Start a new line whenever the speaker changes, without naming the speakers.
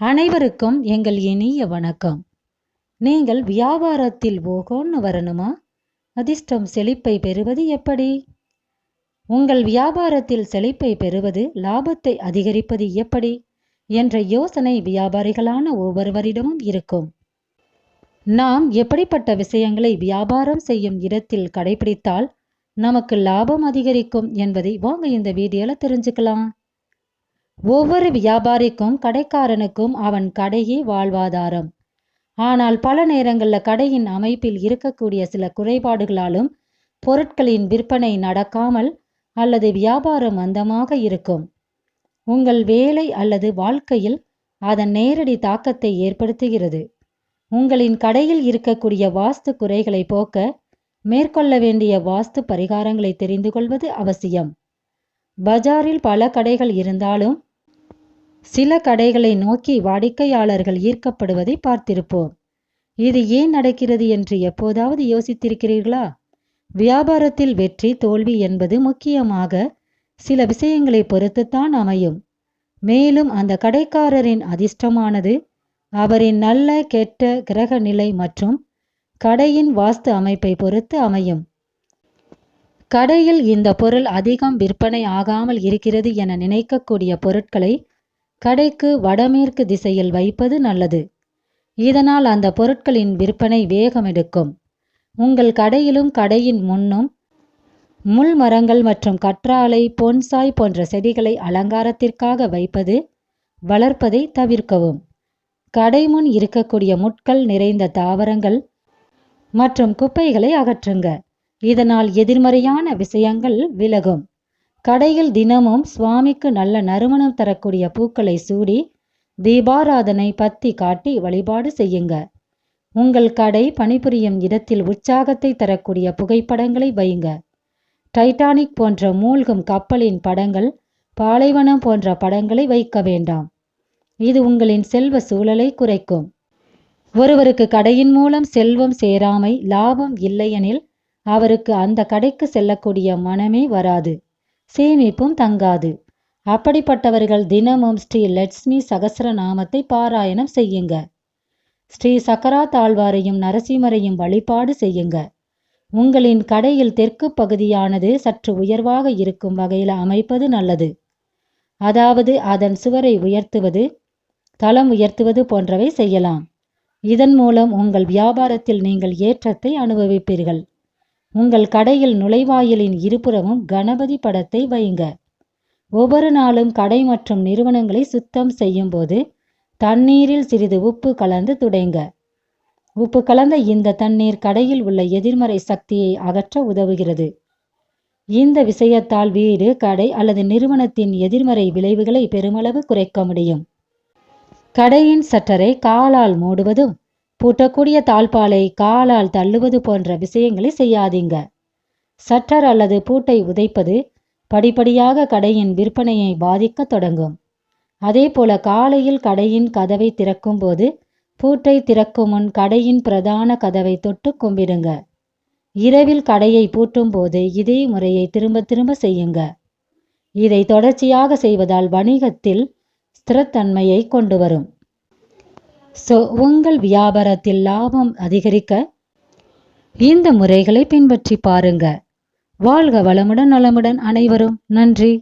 அனைவருக்கும் எங்கள் இனிய வணக்கம். நீங்கள் வியாபாரத்தில் ஓகோன்னு வரணுமா? அதிர்ஷ்டம் செழிப்பை பெறுவது எப்படி? உங்கள் வியாபாரத்தில் செழிப்பை பெறுவது லாபத்தை அதிகரிப்பது எப்படி? என்ற யோசனை வியாபாரிகளான ஒவ்வொருவரிடமும் இருக்கும். நாம் எப்படிப்பட்ட விஷயங்களை வியாபாரம் செய்யும் இடத்தில் கடைபிடித்தால் நமக்கு லாபம் அதிகரிக்கும் என்பதை வாங்க இந்த வீடியோல தெரிஞ்சுக்கலாம். ஒவ்வொரு வியாபாரிக்கும் கடைக்காரனுக்கும் அவன் கடையே வாழ்வாதாரம். ஆனால் பல நேரங்களில் கடையின் அமைப்பில் இருக்கக்கூடிய சில குறைபாடுகளாலும் பொருட்களின் விற்பனை நடக்காமல் அல்லது வியாபாரம் மந்தமாக இருக்கும். உங்கள் வேலை அல்லது வாழ்க்கையில் அதன் நேரடி தாக்கத்தை ஏற்படுத்துகிறது. உங்களின் கடையில் இருக்கக்கூடிய வாஸ்து குறைகளை போக்க மேற்கொள்ள வேண்டிய வாஸ்து பரிகாரங்களை தெரிந்து கொள்வது அவசியம். பஜாரில் பல கடைகள் இருந்தாலும் சில கடைகளை நோக்கி வாடிக்கையாளர்கள் ஈர்க்கப்படுவதை பார்த்திருப்போம். இது ஏன் நடக்கிறது என்று எப்போதாவது யோசித்திருக்கிறீர்களா? வியாபாரத்தில் வெற்றி தோல்வி என்பது முக்கியமாக சில விஷயங்களை பொறுத்துத்தான் அமையும். மேலும் அந்த கடைக்காரரின் அதிர்ஷ்டமானது அவரின் நல்ல கெட்ட கிரக நிலை மற்றும் கடையின் வாஸ்து அமைப்பை பொறுத்து அமையும். கடையில் இந்த பொருள் அதிகம் விற்பனை ஆகாமல் இருக்கிறது என நினைக்கக்கூடிய பொருட்களை கடைக்கு வடமேற்கு திசையில் வைப்பது நல்லது. இதனால் அந்த பொருட்களின் விற்பனை வேகமெடுக்கும் உங்கள் கடையிலும் கடையின் முன்னும் முள் மரங்கள் மற்றும் கற்றாழை பொன்சாய் போன்ற செடிகளை அலங்காரத்திற்காக வைப்பது வளர்ப்பதை தவிர்க்கவும். கடை முன் இருக்கக்கூடிய முட்கள் நிறைந்த தாவரங்கள் மற்றும் குப்பைகளை அகற்றுங்க. இதனால் எதிர்மறையான விஷயங்கள் விலகும். கடையில் தினமும் சுவாமிக்கு நல்ல நறுமணம் தரக்கூடிய பூக்களை சூடி தீபாராதனை பத்தி காட்டி வழிபாடு செய்யுங்க. உங்கள் கடை பணிபுரியும் இடத்தில் உற்சாகத்தை தரக்கூடிய புகைப்படங்களை வையுங்க. டைட்டானிக் போன்ற மூழ்கும் கப்பலின் படங்கள் பாலைவனம் போன்ற படங்களை வைக்க வேண்டாம். இது உங்களின் செல்வ சூழலை குறைக்கும். ஒருவருக்கு கடையின் மூலம் செல்வம் சேராமை லாபம் இல்லையெனில் அவருக்கு அந்த கடைக்கு செல்லக்கூடிய மனமே வராது. சேமிப்பும் தங்காது. அப்படிப்பட்டவர்கள் தினமும் ஸ்ரீ லட்சுமி சகசிரநாமத்தை பாராயணம் செய்யுங்க. ஸ்ரீ சக்கரா தாழ்வாரையும் நரசிம்மரையும் வழிபாடு செய்யுங்க. உங்களின் கடையில் தெற்கு பகுதியானது சற்று உயர்வாக இருக்கும் வகையில் அமைப்பது நல்லது. அதாவது அதன் சுவரை உயர்த்துவது தளம் உயர்த்துவது போன்றவை செய்யலாம். இதன் மூலம் உங்கள் வியாபாரத்தில் நீங்கள் ஏற்றத்தை அனுபவிப்பீர்கள். உங்கள் கடையில் நுழைவாயிலின் இருபுறமும் கணபதி படத்தை வையுங்க ஒவ்வொரு நாளும் கடை மற்றும் நிறுவனங்களை சுத்தம் செய்யும் போது தண்ணீரில் சிறிது உப்பு கலந்து துடைங்க. உப்பு கலந்த இந்த தண்ணீர் கடையில் உள்ள எதிர்மறை சக்தியை அகற்ற உதவுகிறது. இந்த விஷயத்தால் வீடு கடை அல்லது நிறுவனத்தின் எதிர்மறை விளைவுகளை பெருமளவு குறைக்க முடியும். கடையின் சட்டரை காலால் மூடுவதும் பூட்டக்கூடிய தாழ்பாலை காலால் தள்ளுவது போன்ற விஷயங்களை செய்யாதீங்க. சட்டர் அல்லது பூட்டை உதைப்பது படிப்படியாக கடையின் விற்பனையை பாதிக்க தொடங்கும். அதே போல காலையில் கடையின் கதவை திறக்கும் போது பூட்டை திறக்கும் முன் கடையின் பிரதான கதவை தொட்டு கும்பிடுங்க. இரவில் கடையை பூட்டும் போது இதே முறையை திரும்ப திரும்ப செய்யுங்க. இதை தொடர்ச்சியாக செய்வதால் வணிகத்தில் ஸ்திரத்தன்மையை கொண்டு வரும். ஸோ உங்கள் வியாபாரத்தில் லாபம் அதிகரிக்க இந்த முறைகளை பின்பற்றி பாருங்க. வாழ்க வளமுடன் நலமுடன் அனைவரும். நன்றி.